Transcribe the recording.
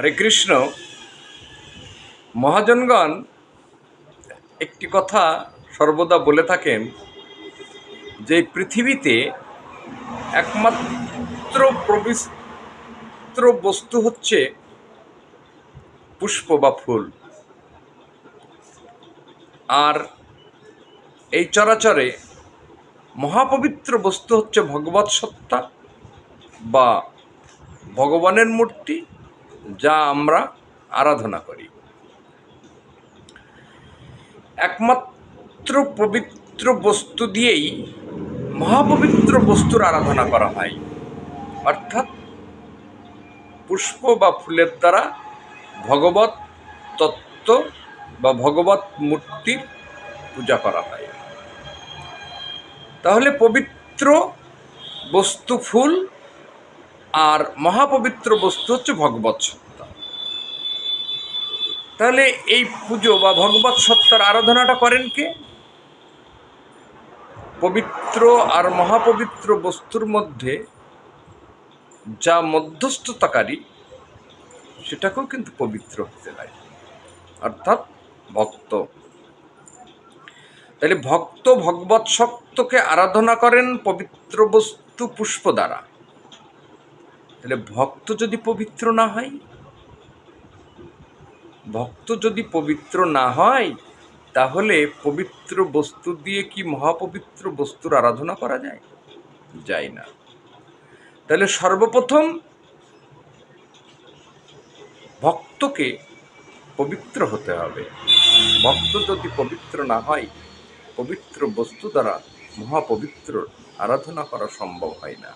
হরে কৃষ্ণ। মহাজনগণ, একটি কথা সর্বদা বলে থাকেন যে, পৃথিবীতে একমাত্র পবিত্র বস্তু হচ্ছে পুষ্প বা ফুল। আর এই চরাচরে মহাপবিত্র বস্তু হচ্ছে ভগবত সত্তা বা ভগবানের মূর্তি যা আমরা আরাধনা করি। একমাত্র পবিত্র বস্তু দিয়েই মহাপবিত্র বস্তুর আরাধনা করা হয়। অর্থাৎ পুষ্প বা ফুলের দ্বারা ভগবত তত্ত্ব বা ভগবত মূর্তির পূজা করা হয়। তাহলে পবিত্র বস্তু ফুল আর মহাপবিত্র বস্তু হচ্ছে ভগবত সত্তা। তাহলে এই পুজো বা ভগবত সত্তার আরাধনাটা করেন কে? পবিত্র আর মহাপবিত্র বস্তুর মধ্যে যা মধ্যস্থতাকারী, সেটাকেও কিন্তু পবিত্র হতে হয়। অর্থাৎ ভক্ত। তাহলে ভক্ত ভগবত সত্যকে আরাধনা করেন পবিত্র বস্তু পুষ্প দ্বারা। তাহলে ভক্ত যদি পবিত্র না হয়? ভক্ত যদি পবিত্র না হয়, তাহলে পবিত্র বস্তু দিয়ে কি মহাপবিত্র বস্তুর আরাধনা করা যায়? যায় না। তাহলে সর্বপ্রথম ভক্তকে পবিত্র হতে হবে। ভক্ত যদি পবিত্র না হয়, পবিত্র বস্তু দ্বারা মহাপবিত্র আরাধনা করা সম্ভব হয় না।